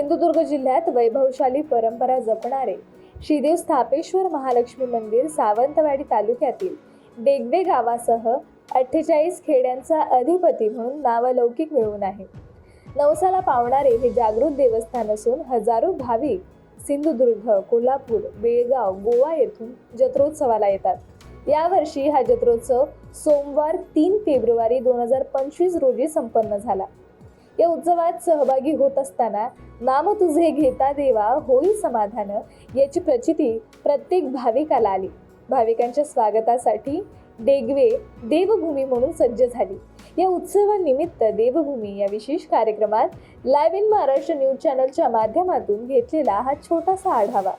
सिंधुदुर्ग जिल्ह्यात वैभवशाली परंपरा जपणारे श्रीदेव स्थापेश्वर महालक्ष्मी मंदिर सावंतवाडी तालुक्यातील डेगवे गावासह अठ्ठेचाळीस खेड्यांचा अधिपती म्हणून नावलौकिक मिळवून आहे. नवसाला पावणारे हे जागृत देवस्थान असून हजारो भाविक सिंधुदुर्ग कोल्हापूर बेळगाव गोवा येथून जत्रोत्सवाला येतात. यावर्षी हा जत्रोत्सव सोमवार तीन फेब्रुवारी दोन हजार पंचवीस रोजी संपन्न झाला. या उत्सवात सहभागी होत असताना नाम तुझे घेता देवा होई समाधान. याची प्रचिती प्रत्येक भाविकाला आली. भाविकांच्या स्वागतासाठी डेगवे देवभूमी म्हणून सज्ज झाली. या उत्सवानिमित्त देवभूमी या विशेष कार्यक्रमात लाईव्ह इन महाराष्ट्र न्यूज चॅनलच्या माध्यमातून घेतलेला हा छोटासा आढावा.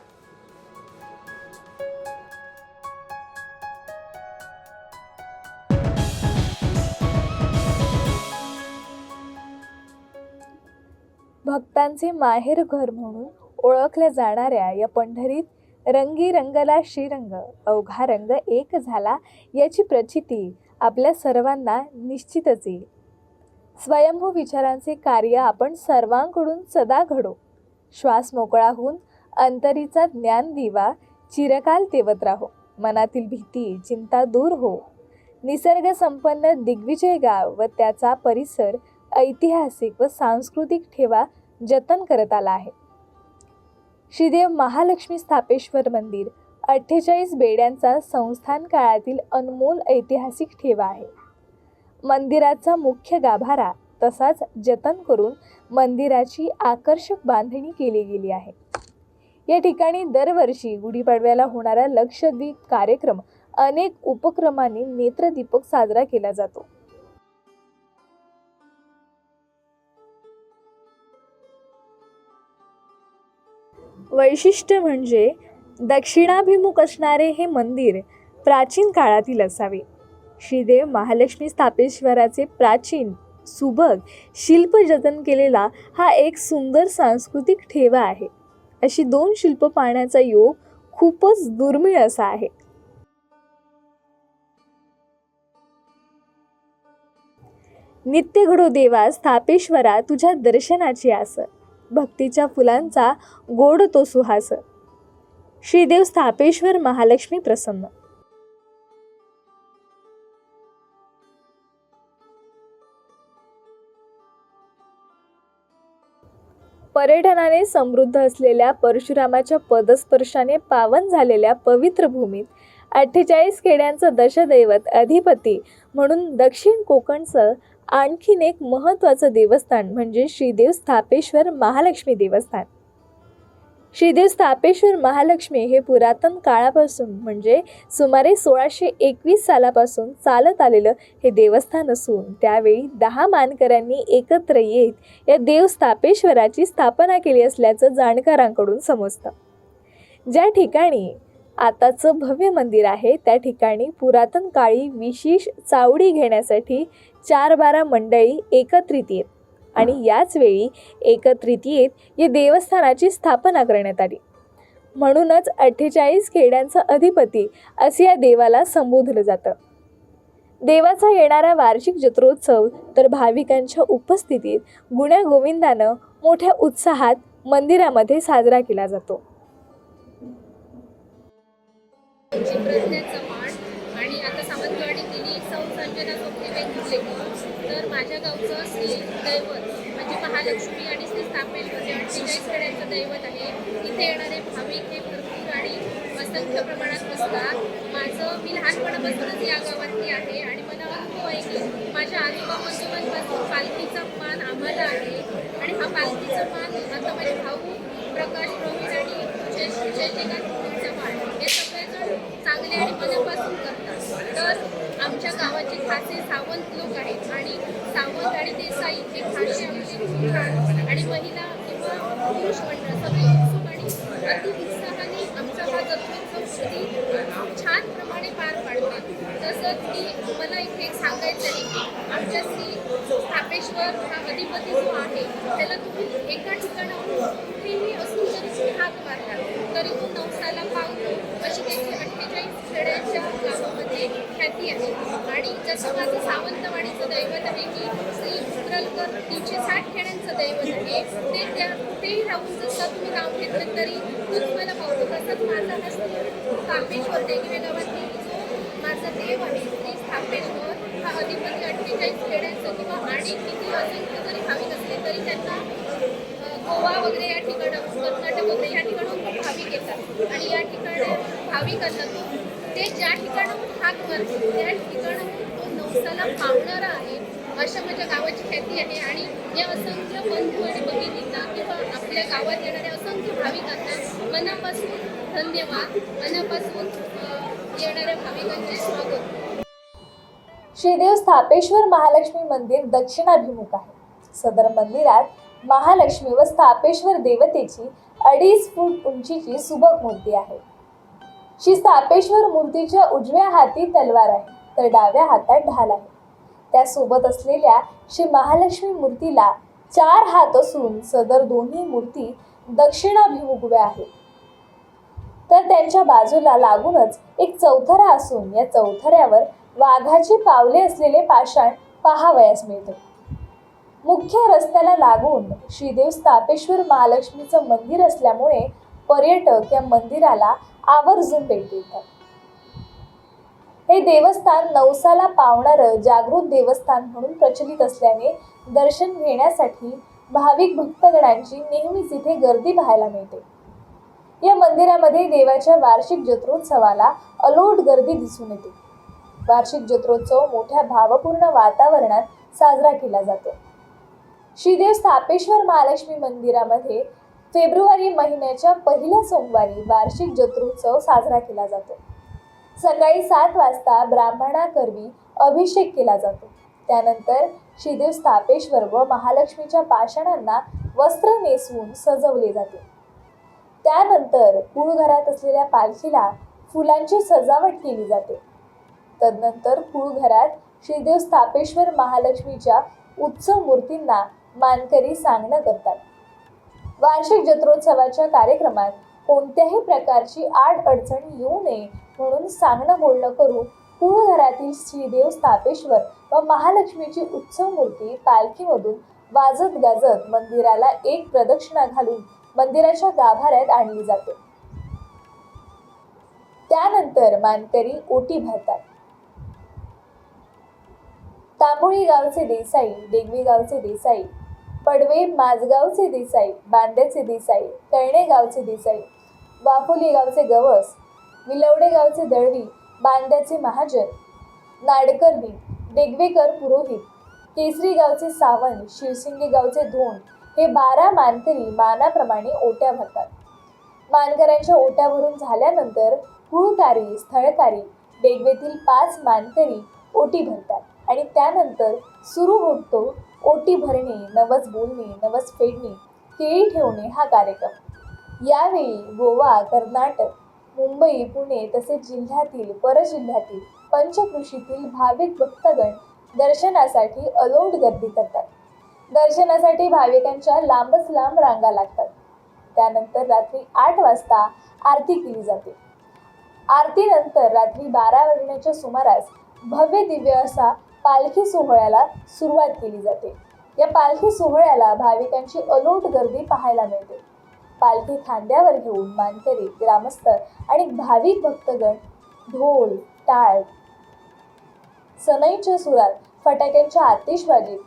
भक्तांचे माहेर घर म्हणून ओळखल्या जाणाऱ्या या पंढरीत रंगी रंगला श्रीरंग अवघा रंग एक झाला याची प्रचिती आपल्या सर्वांना निश्चितच येईल. स्वयंभू विचारांचे कार्य आपण सर्वांकडून सदा घडो. श्वास मोकळा होऊन अंतरीचा ज्ञान दिवा चिरकाल तेवत राहो. मनातील भीती चिंता दूर हो. निसर्ग संपन्न दिग्विजय गाव व त्याचा परिसर ऐतिहासिक व सांस्कृतिक ठेवा जतन करत आला आहे. श्रीदेव महालक्ष्मी स्थापेश्वर मंदिर अठ्ठेचाळीस बेड्यांचा संस्थान काळातील अनमोल ऐतिहासिक ठेवा आहे. मंदिराचा मुख्य गाभारा तसाच जतन करून मंदिराची आकर्षक बांधणी केली गेली आहे. या ठिकाणी दरवर्षी गुढीपाडव्याला होणारा लक्षद्वीप कार्यक्रम अनेक उपक्रमांनी नेत्रदीपक साजरा केला जातो. वैशिष्ट्य म्हणजे दक्षिणाभिमुख असणारे हे मंदिर प्राचीन काळातील असावे. श्रीदेव महालक्ष्मी स्थापेश्वराचे प्राचीन सुबक शिल्प जतन केलेला हा एक सुंदर सांस्कृतिक ठेवा आहे. अशी दोन शिल्प पाहण्याचा योग खूपच दुर्मिळ असा आहे. नित्य घडो देवा स्थापेश्वरा तुझ्या दर्शनाची आस भक्तीच्या फुलांचा गोड तो सुहास. श्रीदेव स्थापेश्वर महालक्ष्मी प्रसन्न. पर्यटनाने समृद्ध असलेल्या परशुरामाच्या पदस्पर्शाने पावन झालेल्या पवित्र भूमीत अठ्ठेचाळीस खेड्यांचं दशदैवत अधिपती म्हणून दक्षिण कोकणचं आणखीन एक महत्त्वाचं देवस्थान म्हणजे श्रीदेव स्थापेश्वर महालक्ष्मी देवस्थान. श्रीदेव स्थापेश्वर महालक्ष्मी हे पुरातन काळापासून म्हणजे सुमारे सोळाशे एकवीस सालापासून चालत आलेलं हे देवस्थान असून त्यावेळी दहा मानकऱ्यांनी एकत्र येत या देव स्थापेश्वराची स्थापना केली असल्याचं जाणकारांकडून समजतं. ज्या ठिकाणी आताचं भव्य मंदिर आहे. त्या ठिकाणी पुरातन काळी विशेष चावडी घेण्यासाठी चार बारा मंडळी एकत्रित येत आणि याच वेळी एकत्रित येत या देवस्थानाची स्थापना करण्यात आली. म्हणूनच अठ्ठेचाळीस खेड्यांचा अधिपती असे या देवाला संबोधलं जातं. देवाचा येणारा वार्षिक जत्रोत्सव तर भाविकांच्या उपस्थितीत गुण्यागोविंदानं मोठ्या उत्साहात मंदिरामध्ये साजरा केला जातो. चव्हाण आणि आता सावंतवाडी तिने सौ संजना सोपे तर माझ्या गावचं श्री दैवत म्हणजे महालक्ष्मी आणि श्री स्थापेल म्हणजे अठ्ठेचाळीस खेड्यांचं दैवत आहे. इथे येणारे भाविक हे भरपूर आणि असंख्य प्रमाणात बसतात. माझं मी लहानपणापासूनच या गावातली आहे आणि मला अनुभव आहे की माझ्या आजोबा पंजोबांपासून पालखीचा मान आम्हाला आहे. आणि हा पालखीचा मान आता माझे भाऊ प्रकाश प्रवीण आणि जय जयजयकार चांगले आणि मनापासून करतात. तर आमच्या गावाचे खासे सावंत लोक आहेत आणि सावंत आणि देसाई हे खासे आमचे आणि महिला किंवा पुरुष मंडळ सगळे उत्सुक आणि अति उत्साहाने आमचा हा जत्रोत्सव छान प्रमाणे पार पाडतात. तसंच की मला इथे एक सांगायचं आहे की आमच्या श्री स्थापेश्वर हा अधिपती जो आहे त्याला तुम्ही एका ठिकाणाहून कुठेही असून जरी तुम्ही हात मारला. तरी तो नवसाला पावतो. अशी त्याची अठ्ठेचाळीस खेड्याच्या गावामध्ये ख्याती आहे. आणि जसं माझं सावंतवाडीचं दैवत आहे की श्री उतरलकर तीनशे साठ खेड्यांचं दैवत आहे ते त्या कुठेही राहून जसं तुम्ही नाव घेतलं तरी तो तुम्हाला पावतो. तसंच माझा हा स्थापेश्वर देगवे गावातील जो माझा स्थापेश्वर हा अधिपती अठ्ठेचाळीस खेड्यांचं किंवा आणि किती असंख्य जरी भाविक असले तरी त्यांना गोवा वगैरे या ठिकाणं कर्नाटक वगैरे या ठिकाणाहून खूप भाविक येतात. आणि या ठिकाणी भाविक असतात. ते ज्या ठिकाणाहून हाक मारतो त्या ठिकाणाहून तो नवसाला पावणारा आहे अशा माझ्या गावाची ख्याती आहे. आणि या असंख्य बंधू आणि भगिनींना किंवा आपल्या गावात येणाऱ्या असंख्य भाविकांना मनापासून धन्यवाद मनापासून अ, येणाऱ्या भाविकांचे स्वागत श्रीदेव स्थापेश्वर महालक्ष्मी मंदिर दक्षिणाभिमुख आहे. सदर मंदिरात महालक्ष्मी व स्थापेश्वर देवतेची अडीच फूट उंचीची सुबक मूर्ती आहे. श्री स्थापेश्वर मूर्तीच्या उजव्या हाती तलवार आहे तर डाव्या हातात ढाल आहे. त्यासोबत असलेल्या श्री महालक्ष्मी मूर्तीला चार हात असून सदर दोन्ही मूर्ती दक्षिणाभिमुख उभ्या आहेत. तर त्यांच्या बाजूला लागूनच एक चौथरा असून या चौथऱ्यावर वाघाची पावले असलेले पाषाण पाहावयास मिळते. मुख्य रस्त्याला लागून श्रीदेव स्थापेश्वर महालक्ष्मीचं मंदिर असल्यामुळे पर्यटक या मंदिराला आवर्जून भेट देतात. हे देवस्थान नवसाला पावणारं जागृत देवस्थान म्हणून प्रचलित असल्याने दर्शन घेण्यासाठी भाविक भक्तगणांची नेहमीच इथे गर्दी पाहायला मिळते. या मंदिरामध्ये देवाच्या वार्षिक जत्रोत्सवाला अलोट गर्दी दिसून येते. वार्षिक जत्रोत्सव मोठ्या भावपूर्ण वातावरणात साजरा केला जातो. श्रीदेव स्थापेश्वर महालक्ष्मी मंदिरामध्ये फेब्रुवारी महिन्याच्या पहिल्या सोमवारी वार्षिक जत्रोत्सव साजरा केला जातो. सकाळी सात वाजता ब्राह्मणाकरवी अभिषेक केला जातो. त्यानंतर श्रीदेव स्थापेश्वर व महालक्ष्मीच्या पाषाणांना वस्त्र नेसवून सजवले जाते. त्यानंतर कुळघरात असलेल्या पालखीला फुलांची सजावट केली जाते. तदनंतर कुळघरात श्रीदेव स्थापेश्वर महालक्ष्मीच्या उत्सव मूर्तींना मानकरी सांगणं करतात. वार्षिक जत्रोत्सवाच्या कार्यक्रमात कोणत्याही प्रकारची आड अडचण येऊ नये म्हणून सांगणं बोलणं करून कुळघरातील श्रीदेव स्थापेश्वर व महालक्ष्मीची उत्सव मूर्ती पालखीमधून वाजत गाजत मंदिराला एक प्रदक्षिणा घालून मंदिराच्या गाभाऱ्यात आणली जाते. त्यानंतर मानकरी ओटी भरतात. तांबोळी गावचे देसाई डेगवी गावचे देसाई पडवे माझगावचे देसाई बांद्याचे देसाई तळणे गावचे देसाई वाफोली गावचे गवस विलवडे गावचे दळवी बांद्याचे महाजन नाडकर्णी डेगवेकर पुरोहित केसरी गावचे सावंत शिवसिंगे गावचे धोंड हे बारा मानकरी मानाप्रमाणे ओट्या भरतात. मानकऱ्यांच्या ओट्या भरून झाल्यानंतर कुळकारी स्थळकारी डेगवेतील पाच मानकरी ओटी भरतात आणि त्यानंतर सुरू होतो ओटी भरणे नवस बोलणे नवस फेडणे केळी ठेवणे हा कार्यक्रम. यावेळी गोवा कर्नाटक मुंबई पुणे तसेच जिल्ह्यातील परजिल्ह्यातील पंचकृषीतील भाविक भक्तगण दर्शनासाठी अलोट गर्दी करतात. दर्शनासाठी भाविकांच्या लांबच लांब रांगा लागतात. त्यानंतर रात्री आठ वाजता आरती केली जाते. आरतीनंतर रात्री बारा वाजण्याच्या सुमारास भव्य दिव्य असा पालखी सोहळ्याला सुरुवात केली जाते. या पालखी सोहळ्याला भाविकांची अलोट गर्दी पाहायला मिळते. पालखी खांद्यावर घेऊन मानकरी ग्रामस्थ आणि भाविक भक्तगण ढोल टाळ सनईच्या सुरात फटाक्यांच्या आतिषबाजीत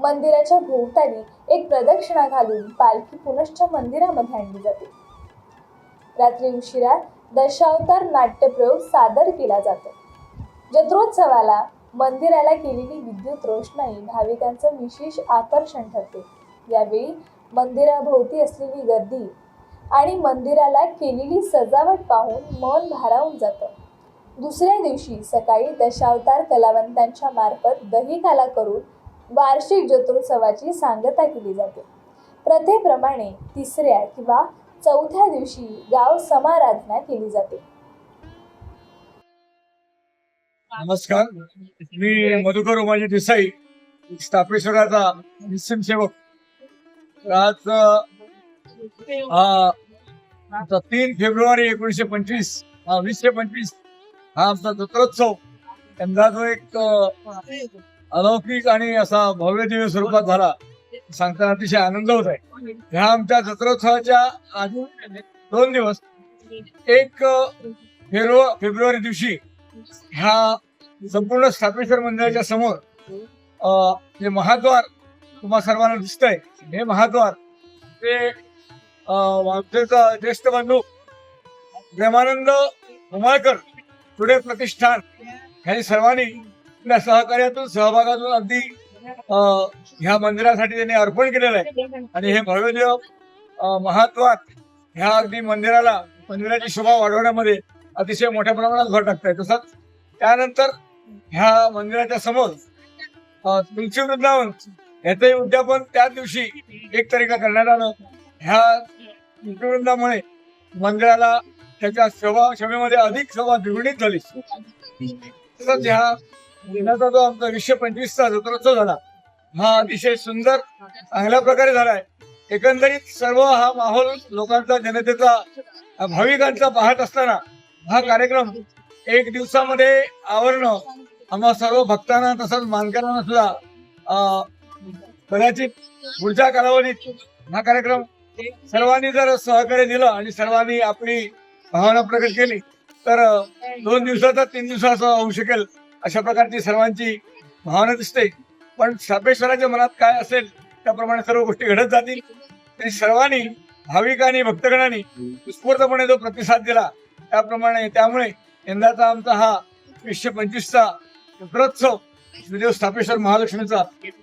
मंदिराच्या भोवताली एक प्रदक्षिणा घालून पालखी पुनश्च मंदिरामध्ये आणली जाते. रात्री उशिरा दशावतार नाट्यप्रयोग सादर केला जातो. जत्रोत्सवाला मंदिराला केलेली विद्युत रोषणाई भाविकांचं विशेष आकर्षण ठरते. यावेळी मंदिराभोवती असलेली गर्दी आणि मंदिराला केलेली सजावट पाहून मन भारावून जातं. दुसऱ्या दिवशी सकाळी दशावतार कलावंतांच्या मार्फत दहीकाला करून वार्षिक जत्रोत्सवाची सांगता केली जाते. प्रथेप्रमाणे तिसऱ्या किंवा चौथ्या दिवशी गाव समाराधना केली जाते. नमस्कार. मी मधुकर उमाजी देसाई स्थापेश्वराचा निश्चिम सेवक. आज तीन फेब्रुवारी एकोणीसशे पंचवीस वीसशे पंचवीस हा आमचा जत्रोत्सव यंदा जो एक अलौकिक आणि असा भव्य दिव्य स्वरूपात झाला. सांगताना अतिशय आनंद होत आहे. ह्या आमच्या जत्रोत्सवाच्या आधी दोन दिवस एक अ, फेब्रुवारी दिवशी ह्या संपूर्ण स्थापेश्वर मंदिराच्या समोर जे महाद्वार तुम्हा सर्वांना दिसतंय हे महाद्वार ते अ, आमचे ज्येष्ठ बंधू प्रेमानंद उमाळकर पुढे प्रतिष्ठान ह्या सर्वांनी आपल्या सहकार्यातून सहभागातून अगदी ह्या मंदिरासाठी त्यांनी अर्पण केलेलं आहे. आणि हे भव्यदेव अ, महात्वात ह्या अगदी मंदिराला मंदिराची शोभा वाढवण्यामध्ये अतिशय मोठ्या प्रमाणात भर टाकत आहे तसंच त्यानंतर ह्या मंदिराच्या समोर तुलसी वृंदावन याचंही उद्यापन त्याच दिवशी एक तारीखला करण्यात आलं. ह्या तुलसी वृंदामुळे मंदिराला त्याच्या शोभा शोभेमध्ये अधिक शोभा द्विगुणित झाली. तसंच ह्या दिनाचा जो आमचा वीसशे पंचवीसचा जत्रोत्सव झाला. हा अतिशय सुंदर चांगल्या प्रकारे झालाय. एकंदरीत सर्व हा माहोल लोकांचा जनतेचा भाविकांचा पाहत असताना हा कार्यक्रम एक दिवसामध्ये आवरणं आम्हा सर्व भक्तांना तसंच मानकरांना सुद्धा कदाचित पुढच्या कालावधीत हा कार्यक्रम सर्वांनी जर सहकार्य दिलं आणि सर्वांनी आपली भावना प्रकट केली तर दोन दिवसाचा तीन दिवसाचा होऊ शकेल. अशा प्रकारची सर्वांची भावना दिसते. पण सापेश्वराच्या मनात काय असेल त्याप्रमाणे सर्व गोष्टी घडत जातील. तरी सर्वांनी भाविकांनी भक्तगणांनी उत्स्फूर्तपणे जो प्रतिसाद दिला त्याप्रमाणे त्यामुळे यंदाचा आमचा हा वीसशे पंचवीसचा चित्रोत्सव श्रीदेव स्थापेश्वर महालक्ष्मीचा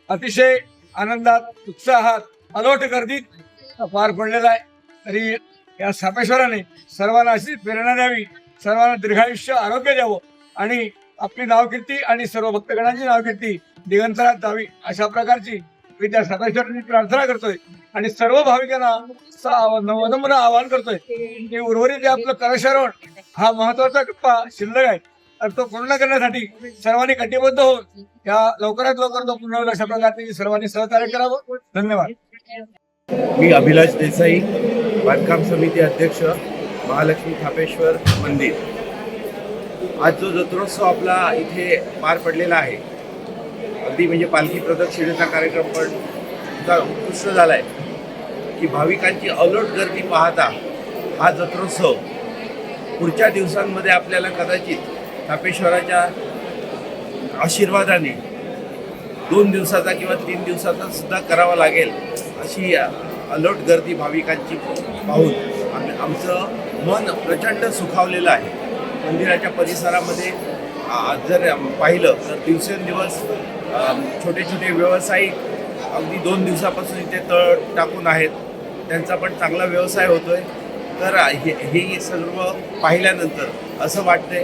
अतिशय आनंदात उत्साहात अलोट गर्दीत पार पडलेला आहे. तरी या स्थापेश्वराने सर्वांना अशी प्रेरणा द्यावी सर्वांना दीर्घायुष्य आरोग्य द्यावं आणि आपली नावकीर्ती आणि सर्व भक्तगणांची नावकीर्ती दिगंतरात जावी अशा प्रकारची मी त्या स्थापेश्वरांनी प्रार्थना करतोय. आणि सर्व भाविकांना स- नवनम्र आवाहन करतोय की उर्वरित आपलं कलशारोहण हा महत्त्वाचा टप्पा शिल्लक आहे. तर तो पूर्ण करण्यासाठी सर्वांनी कटिबद्ध होऊन या लवकरात लवकर तो पूर्ण होईल अशा प्रकारचे सर्वांनी सहकार्य करावं. धन्यवाद. मी अभिलाष देसाई बांधकाम समिती अध्यक्ष महालक्ष्मी थापेश्वर मंदिर. आज जो जत्रोत्सव आपला इथे पार पडलेला आहे. अगदी म्हणजे पालखी प्रदक्षिणेचा कार्यक्रम पण इतका उत्कृष्ट झाला आहे की भाविकांची अलर्ट गर्दी पाहता हा जत्रोत्सव पुढच्या दिवसांमध्ये आपल्याला कदाचित तापेश्वराच्या आशीर्वादाने दोन दिवसाचा किंवा तीन दिवसाचा सुद्धा करावा लागेल अशी अलर्ट गर्दी भाविकांची पाहून आम- आमचं मन प्रचंड सुखावलेलं आहे. मंदिराच्या परिसरामध्ये जर पाहिलं तर दिवसेंदिवस छोटे छोटे व्यावसायिक अगदी दोन दिवसापासून इथे तळ टाकून आहेत. त्यांचा पण चांगला व्यवसाय होतोय. तर हे हे सर्व पाहिल्यानंतर असं वाटतंय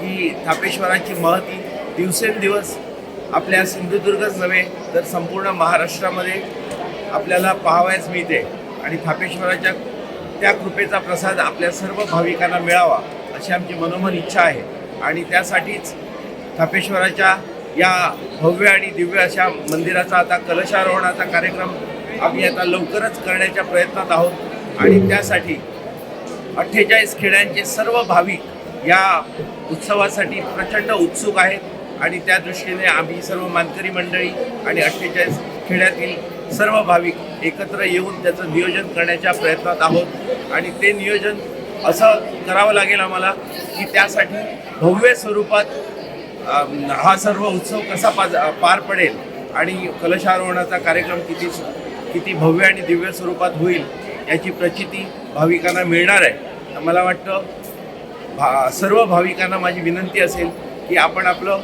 की थापेश्वराची महती दिवसेंदिवस आपल्या सिंधुदुर्गच नव्हे तर संपूर्ण महाराष्ट्रामध्ये आपल्याला पाहावयास मिळते. आणि थापेश्वराच्या त्या कृपेचा प्रसाद आपल्या सर्व भाविकांना मिळावा. अशी आमची मनोमन इच्छा आहे. आणि त्यासाठीच थापेश्वराच्या या भव्य आणि दिव्य अशा मंदिराचा आता कलशारोहणाचा कार्यक्रम आम्ही आता लवकरच करण्याच्या प्रयत्नात आहोत. आणि त्यासाठी अठ्ठेचाळीस खेड्यांचे सर्व भाविक या उत्सवासाठी प्रचंड उत्सुक आहेत. आणि त्या दृष्टीने आम्ही सर्व मानकरी मंडळी आणि अठ्ठेचाळीस खेड्यातील सर्व भाविक एकत्र येऊन त्याचं नियोजन करण्याच्या प्रयत्नात आहोत. आणि ते नियोजन असं करावं लागेल आम्हाला की त्यासाठी भव्य स्वरूपात हा सर्व उत्सव कसा पाज पार पडेल आणि कलशारोहणाचा कार्यक्रम किती किती भव्य आणि दिव्य स्वरूपात होईल याची प्रचिती भाविकांना मिळणार आहे. मला वाटतं भा सर्व भाविकांना माझी विनंती असेल की आपण आपलं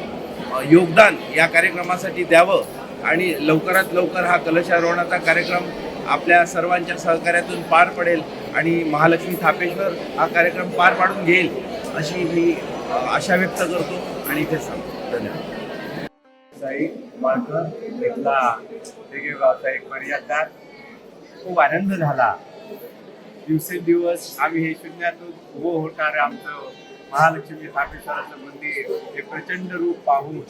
योगदान या कार्यक्रमासाठी द्यावं आणि लवकरात लवकर हा कलशारोहणाचा कार्यक्रम आपल्या सर्वांच्या सहकार्यातून पार पडेल आणि महालक्ष्मी थापेश्वर हा कार्यक्रम पार पाडून घेईल अशी मी आशा व्यक्त करतो आणि इथे सांगतो. धन्यवाद. साई वेगळे व्यावसायिक खूप आनंद झाला. दिवसेंदिवस आम्ही हे शून्यातून उभं होणारं आमचं महालक्ष्मी थापेश्वराचं मंदिर. हे प्रचंड रूप पाहून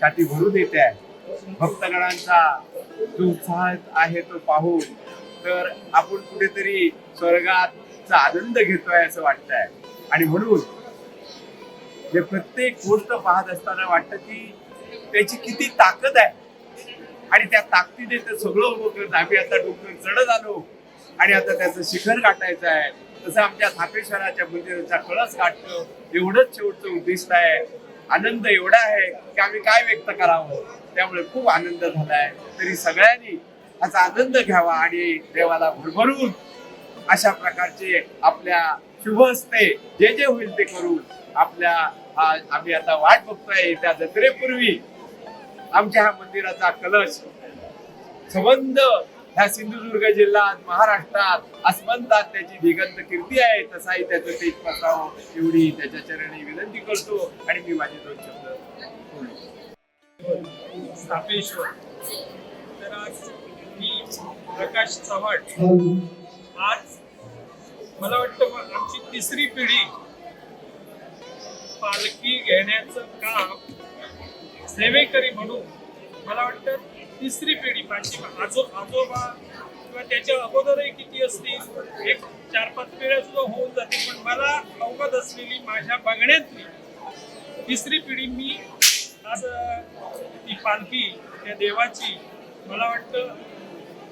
छाती भरून येते आहे. भक्तगणांचा जो उत्साह आहे तो पाहून तर आपण कुठेतरी स्वर्गाचा आनंद घेतोय असं वाटतंय. आणि म्हणून हे प्रत्येक गोष्ट पाहत असताना वाटत की त्याची किती ताकद आहे. आणि त्या ताकदीने ते सगळं उभं करत आम्ही आता डोंगर चढत आलो. आणि आता त्याचं शिखर गाठायचं आहे. तसं आमच्या थापेश्वराच्या मंदिराचा कळस गाठणं एवढंच शेवटचं उद्दिष्ट आहे. आनंद एवढा आहे की आम्ही काय व्यक्त करावं? त्यामुळे खूप आनंद झालाय. तरी सगळ्यांनी याचा आनंद घ्यावा आणि देवाला भरभरून अशा प्रकारचे आपल्या शुभ हस्ते जे जे होईल ते करून आपल्या आम्ही आता वाट बघतोय. त्या जत्रेपूर्वी आमच्या ह्या मंदिराचा कलश संबंध ह्या सिंधुदुर्ग जिल्ह्यात महाराष्ट्रात आसमंतात त्याची दिगंत कीर्ती आहे. तसाही त्याचं तेज पसावं एवढी त्याच्या चरणी विनंती करतो आणि मी माझे दोन शब्द स्थापेश्वर तर आज मी प्रकाश चव्हाण आज मला वाटतं आमची तिसरी पिढी पालखी घेण्याचं काम सेवेकरी म्हणून मला वाटतं तिसरी पिढी पाठी आजो आजोबा किंवा त्याच्या अगोदरही किती असतील? एक चार पाच पिढ्या सुद्धा होऊन जाते पण मला अवगत असलेली माझ्या बघण्यातली तिसरी पिढी मी आज ती पालखी त्या देवाची मला वाटतं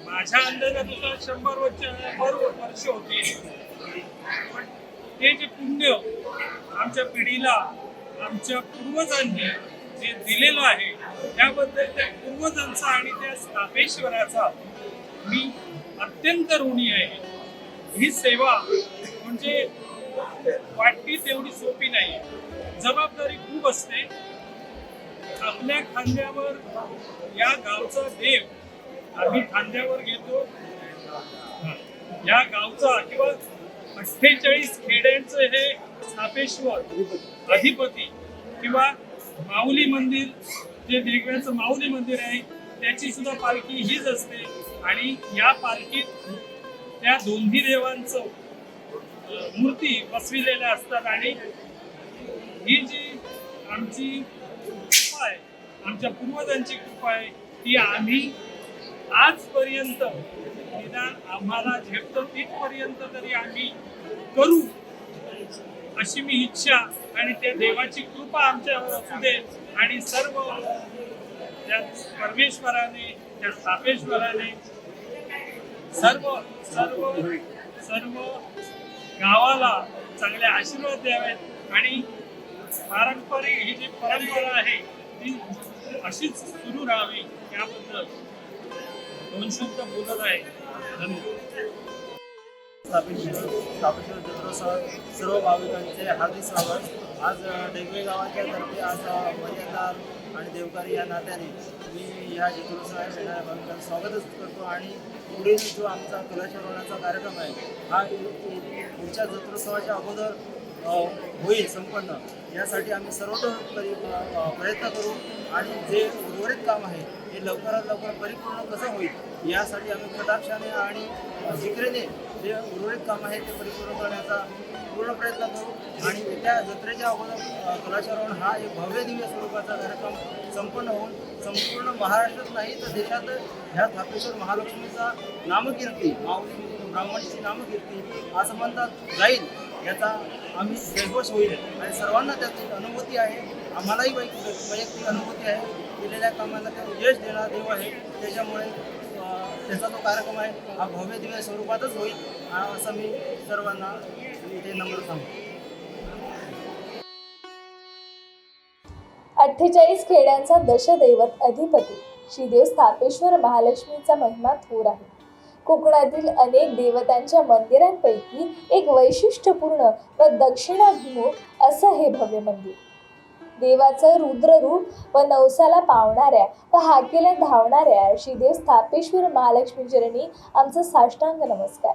माझ्या अंदाजानुसार शंभर वर्ष भर वर्ष होती. पण ते जे पुण्य आमच्या पिढीला आमच्या पूर्वजांनी जे दिलेलं आहे त्याबद्दल त्या पूर्वजांचा आणि त्या स्थापेश्वराचा मी अत्यंत ऋणी आहे. ही सेवा म्हणजे वाटली तेवढी सोपी नाही. जबाबदारी खूप असते. आपल्या खांद्यावर या गावचा देव आम्ही खांद्यावर घेतो. या गावचा किंवा अठ्ठेचाळीस खेड्यांचं हे स्थापेश्वर अधिपती किंवा माऊली मंदिर जे देगव्याचं माऊली मंदिर आहे त्याची सुद्धा पालखी हीच असते. आणि या पालखीत त्या दोन्ही देवांचं मूर्ती बसविलेल्या असतात. आणि ही जी आमची कृपा आहे आमच्या पूर्वजांची कृपा आहे ती आम्ही आजपर्यंत निदान आम्हाला झेपतं तिथपर्यंत तरी आम्ही करू अशी मी इच्छा आणि त्या देवाची कृपा आमच्यावर असू दे आणि सर्व त्या परमेश्वराने त्या स्थापेश्वराने सर्व सर्व सर्व गावाला चांगले आशीर्वाद द्यावेत. आणि पारंपरिक ही जी परंपरा आहे ती अशीच सुरू राहावी याबद्दल दोन शब्द बोलत आहे. धन्यवाद. स्थापेश्वर स्थापेश्वर जत्रोत्सव सर्व भाविकांचे हार्दिक स्वागत. आज अ, डेगवे गावाच्या तर्फे आज अ, मर्यादार आणि देवकारी या नात्याने मी या जत्रोत्सवात भाविकांचं स्वागतच करतो आणि पुढील जो आमचा कलाचारवण्याचा कार्यक्रम आहे हा पुढच्या जत्रोत्सवाच्या अगोदर होईल संपन्न. यासाठी आम्ही सर्वतोपरी प्रयत्न करू आणि जे उर्वरित काम आहे हे लवकरात लवकर परिपूर्ण कसं होईल यासाठी आम्ही कटाक्षाने आणि अ, जे उर्वरित काम आहे ते परिपूर्ण करण्याचा पूर्ण प्रयत्न करू. आणि त्या जत्रेच्या अगोदर अ, हा एक भव्य दिव्य स्वरूपाचा कार्यक्रम संपन्न होऊन संपूर्ण महाराष्ट्रात नाही तर देशात ह्या थापेश्वर महालक्ष्मीचा नामकीर्ती माऊली ब्राह्मणीची नामकीर्ती असं म्हणतात जाईल याचा आम्ही जयघोष होईल. आणि सर्वांना त्याची अनुभूती आहे. आम्हालाही वैयक्तिक वैयक्तिक अनुभूती आहे. केलेल्या कामाला त्या यश देणारा देव आहे. त्याच्यामुळे त्याचा जो कार्यक्रम आहे. हा भव्य दिव्य स्वरूपातच होईल. असं मी सर्वांना ते नम्र सांगतो. अठ्ठेचाळीस खेड्यांचा दशदैवत अधिपती श्रीदेव स्थापेश्वर महालक्ष्मीचा महिमा थोर आहे. कोकणातील अनेक देवतांच्या मंदिरांपैकी एक वैशिष्ट्यपूर्ण व दक्षिणाभिमुख असं हे भव्य मंदिर. देवाचं रुद्ररूप व नवसाला पावणाऱ्या व हाकेला धावणाऱ्या श्रीदेव स्थापेश्वर महालक्ष्मी चरणी आमचा साष्टांग नमस्कार.